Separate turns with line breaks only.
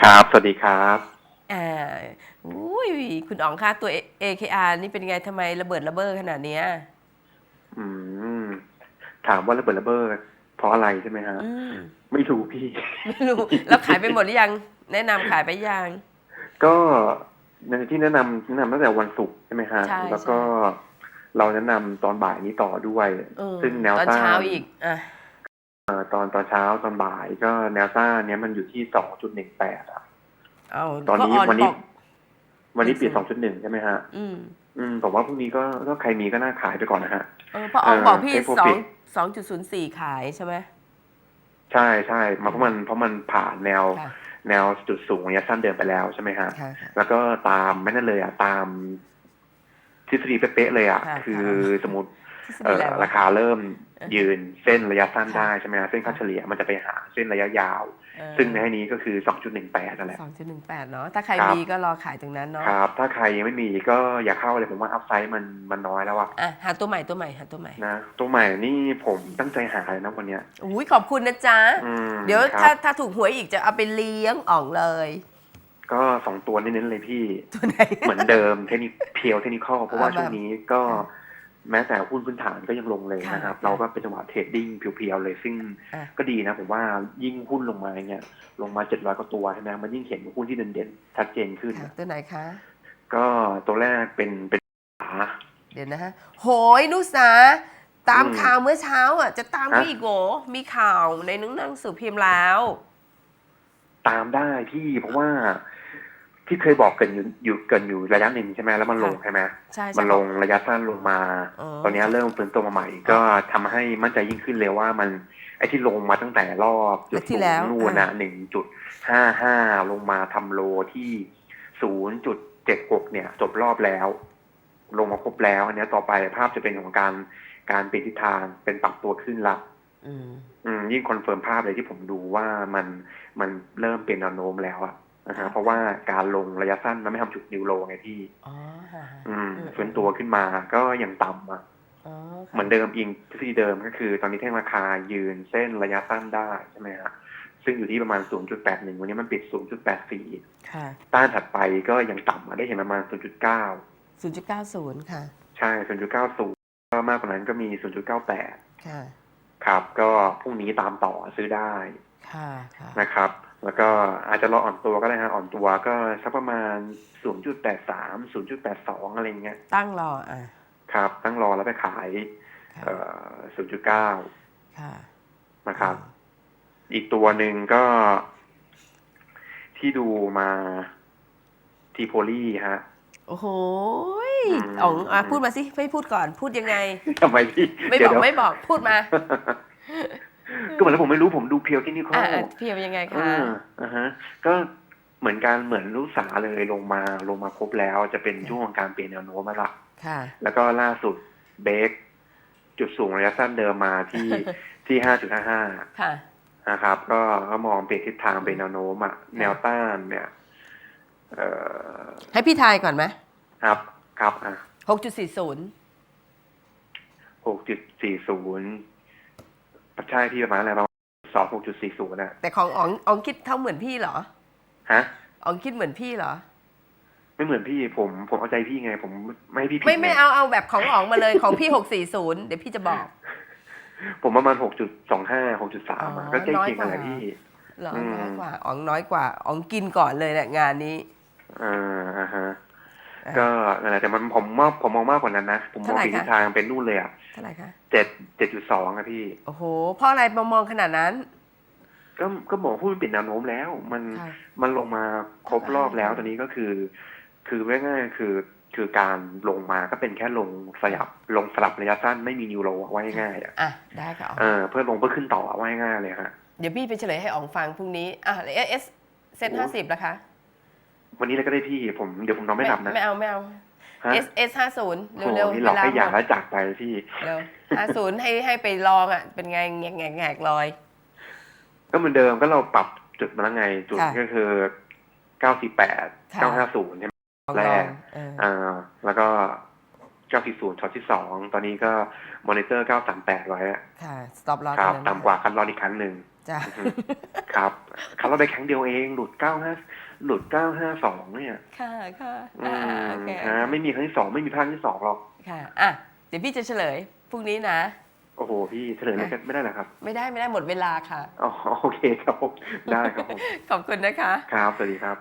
ครับ สวัสดีครับ
อ่าอุ้ยคุณอ๋องคะตัว AKR นี่เป็นไงทำไมระเบิดระเบ้อขนาดเนี้ย
อืม ถามว่าระเบิดระเบ้อเพราะอะไรใช่ไหมฮะ
อืม
ไม่ถูกพี่
ไม่รู้ แล้วขายไปหมดหรือยัง แนะนำขายไปยัง
ก็ในที่แนะนำแนะนำตั้งแต่วันศุกร์ใช่ไหมฮะ
ใช่
แล้วก็เราแนะนำตอนบ่ายนี้ต่อด้วย
เออ
ซึ่งแนว
ตอน
ต้า
เช้านอีกอะ
เอ่อ ตอนตอนเช้าตอนบ่ายก็แนวต้านเนี้ยมันอยู่ที่สองจุดหนึ่งแปดอะ
เอา
ตอนนี้
ก็
วันนี้
บอก
วันนี้ปิด
อืม
สองจุดหนึ่งใช่ไหมฮะ
อืม
อืมผมว่าพรุ่งนี้ก็ก็ใครมีก็น่าขายไปก่อนนะฮะ
เออเพราะอ๋อง
เออ
บอกพี่
take
สอง
profit
สองจุดศูนย์สี่ขายใช่ไหม
ใช่ใช่มาเพราะมันเพราะมันผ่านแนว
ค่ะ
แนวจุดสูงระยะสั้นเดินไปแล้วใช่ไหมฮะ
ค่ะค่ะ
แล้วก็ตามไม่นั่นเลยอะตามทฤษฎีเป๊ะๆเลยอะ
ค่ะ
คือสมมติ
ทฤษ
เอ่
ฎี
อ
แล้ว
ราคาเริ่ม
เออ
ยืนเส้นระยะสั้น
ค่ะ
ได้ใช่ไหมฮะเส้นค่าเฉลี่ยมันจะไปหาเส้นระยะยาว ซึ่งในที่นี้ก็คือ 2.18นั่นแหละ
สองจุดหนึ่งแปดเนาะถ้าใคร
ครับ
มีก็รอขายตรงนั้นเนาะ
ครับถ้าใครยังไม่มีก็อย่าเข้าเลยผมว่าอัพไซด์มันมันน้อยแล้วอะ
อะหาตัวใหม่ตัวใหม่หาตัวใหม่
นะตัวใหม่นี่ผมตั้งใจหาเลยนะวันเนี้ย
อุ้ยขอบคุณนะจ๊ะ
อืม
เดี๋ยว
ครั
ถ้า
บ
ถ้าถูกหวยอีกจะเอาไปเลี้ยงอ่องเลย
ก็สองตัวเน้นๆเลยพี่
ตัวไหน
เหมือนเดิมเทคนิคเพียวเทคนิคอลเพราะว่า
อ่า
ช่วงนี้ก็
ค่ะ
แม้แต่หุ้นพื้นฐานก็ยังลงเลยนะครับ
ค่ะ
เราก็เป็นจังหวะเทรดดิ้งเพียวๆเลย ซึ่ง
อะ
ก็ดีนะผมว่ายิ่งหุ้นลงมาเนี่ยลงมาเจ็ดร้อยกว่าตัวใช่ไหมมันยิ่งเห็นหุ้นที่เด่นๆชัดเจนขึ้น
ค่ะตัวไหนคะ
ก็ตัวแรกเป็นเป็นขา
เดี๋ยวนะฮะโหยนุสาตาม
อืม
ข่าวเมื่อเช้าอะจะตาม
ฮะ
พี่อีกโหมีข่าวในหนังหนังสือพิมพ์แล้ว
ตามได้พี่เพราะว่า ที่เคยบอกเกันอยู่อยู่เกินอยู่ระยะหนึ่งใช่ไหมแล้วมันลง
ค่ะ
ใช่ไหม
ใช่
มัน
ใช่
ลงระยะสั้นลงมา
อ๋อ
ตอนนี้เริ่มฟื้นตัวมาใหม่ ก็ทำให้มั่นใจยิ่งขึ้นเลยว่ามันไอ้ที่ลงมาตั้งแต่รอบจุด
ที่
สูง
แล้ว
นู่นนะหนึ่งจุดห้าห้าลงมาทำโลที่ศูนย์จุดเจ็ดหกเนี่ย จบรอบแล้ว ลงมาครบแล้วอันเนี้ยต่อไปภาพจะเป็นของการการเปลี่ยนทิศทางเป็นปรับตัวขึ้นละ
อืม
อืมยิ่งคอนเฟิร์มภาพเลยที่ผมดูว่ามันมันเริ่มเปลี่ยนแนวโน้มแล้วอะ นะฮะเพราะว่าการลงระยะสั้นมันไม่ทำจุดนิวโลไงพี่
อ๋อฮะฮะ
อืม
อืม
ฟื้นตัวขึ้นมาก็ยังต่ำอะ
อ๋อค่ะ
เหมือนเดิมอิงทฤษฎีเดิมก็คือ ตอนนี้แท่งราคายืนเส้นระยะสั้นได้ใช่ไหมฮะซึ่งอยู่ที่ประมาณ 0.81 วันนี้มันปิด 0.84
ค่ะ
ต้านถัดไปก็ยังต่ำมาได้เห็นประมาณ 0.9
ศูนย์จุดเก้าศูนย์ค่ะ
ใช่ 0.90 ก็มากกว่านั้นก็มี 0.98
ค่ะ
ครับ ก็พรุ่งนี้ตามต่อซื้อได้
ค่ะค่ะ
นะครับ แล้วก็อาจจะรออ่อนตัวก็ได้ฮะอ่อนตัวก็สักประมาณ 0.83 0.82 อะไรเงี้ย
ตั้งรออะ
ครับ ตั้งรอแล้วไปขาย
ค่ะ
เอ่อ 0.9
ค่ะ
นะครับ อีกตัวหนึ่งก็ ที่ดูมาทีโพลีฮะ
โอ้โหย
อืม
อ๋องอะพูดมาสิ ไม่พูดก่อน พูดยังไง
ทำไมพี่
ไม่
เดี๋
บ
ยว
อก
เดี๋ยว
ไม่บอก พูดมา
ก็เหมือนแล้วผมไม่รู้ผมดูเพียวที่นี่ข้อ
อะอะพี่เป็นยังไงคะ
อ่าอ่าฮะก็เหมือนการเหมือนลูกสาเลยลงมาลงมาครบแล้วจะเป็นช่วงของการเปลี่ยนแนวโน้มมาละ
ค่ะ
แล้วก็ล่าสุดเบรกจุดสูงระยะสั้นเดิมมาที่ที่ห้าจุดห้าห้า
ค่ะ
นะครับ ก็ก็มองเปลี่ยนทิศทางเป็นแนวโน้มอะแนวต้านเนี่ยเอ่อ
ให้พี่ทายก่อนไหม
ครับครับอะ
หกจุดสี่ศูนย์
หกจุดสี่ศูนย์ ใช่ที่ประมาณอะไรประมาณสองหกจุดสี่ศูนย์อะ
แต่ของอ๋องอ๋องคิดเท่าเหมือนพี่เหรอ
ฮะ
อ๋องคิดเหมือนพี่เหรอ
ไม่เหมือนพี่ผมผมเอาใจพี่ไง ผมไม่ให้พี่ผิด
ไม่ไม่
ง
เอาเอาแบบของอ๋องมาเลยของพี่หกสี่ศูนย์เดี๋ยวพี่จะบอก
ผมประมาณหกจุดสองห้าหกจุดสาม
อ๋อ
ก็ใกล้เคียงกันแห
น้อยกว่า
ละพี่
เหรอ
อืม
น้อยกว่าอ๋องน้อยกว่าอ๋องกินก่อนเลยแหละงานนี้
อ่าอ่าฮะ
อะ
ก็นั่นแหละแต่มันผมมองผมมองมากกว่านั้นนะผมมอง
เท่าไหร่
เปลี่ยนทิศ
คะ
ทางเป็นนู่นเลยอะ
เท่าไหร่คะ
เจ็ดเจ็ดจุดสองอะพี่
โอ้โหเพราะอะไรมามองขนาดนั้น
ก็ก็บอกพูดมันเปลี่ยนแนวโน้มแล้ว มัน
ค่ะ
มันลงมาครบรอบแล้ว
อ่า
ตอนนี้ก็คือ คือง่ายๆคือคือการลงมาก็เป็นแค่ลงสยับลงสลับระยะสั้นไม่มีนิวโรอะว่าง่ายๆอะ
อะได้ค่ะอ๋อง
เออเพื่อลงเพื่อขึ้นต่ออะว่าง่ายๆเลยฮะ
เดี๋ยวพี่ไปเฉลยให้อ๋องฟังพรุ่งนี้อะเอสเอสเซต
โอ้
ห้าสิบนะคะ
วันนี้เลยก็ได้พี่ผมเดี๋ยวผมนอนไม่หลับนะ
ไม่เอาไม่เอา
ฮะ
เอสเอสห้าศูนย์
โอ้โห
เร็วๆ
นี่หลอกให้อยาก
หม
แล้ว
ด
จากไปพี่
เร็วห้าศูนย์ให้ให้ไปลองอะ เป็นไงแงกแงกแงกลอย
ก็เหมือนเดิมก็เราปรับจุดมาแล้วไง จุด
ค่ะ
ก็คือเก้าสี่แปด
ค่ะ
เก้าห้าศูนย์ใช่ไหม
ลอง
แร
ลอกงเออ
อ่าแล้วก็ เก้าสี่ศูนย์ช็อตที่สองตอนนี้ก็มอนิเตอร์เก้าสามแปดไว้อะ
ค่ะ stop loss
ครับ
ตรงนั้น
ต่ำกว่าคันรอนอีกครั้งหนึ่ง
จ้ะ
อือฮึครับคาร์ลไปครั้งเดียวเอง หลุดเก้าห้าหลุดเก้าห้าสองเนี่ย
ค่ะค่ะ
อื
อ่ามโอเค
ฮะไม่มีครั้งที่สองไม่มีภาคที่สองหรอก
ค่ะ อะ เดี๋ยวพี่จะเฉลยพรุ่งนี้นะ
โอ้โห พี่เฉลยเลยกันไม่ได้เหรอครับ
ไม่ได้ไม่ได้หมดเวลาค่ะ
อ๋อโอเคครับผมได้ครับผม
ขอบคุณนะคะ
ครับ สวัสดีครับ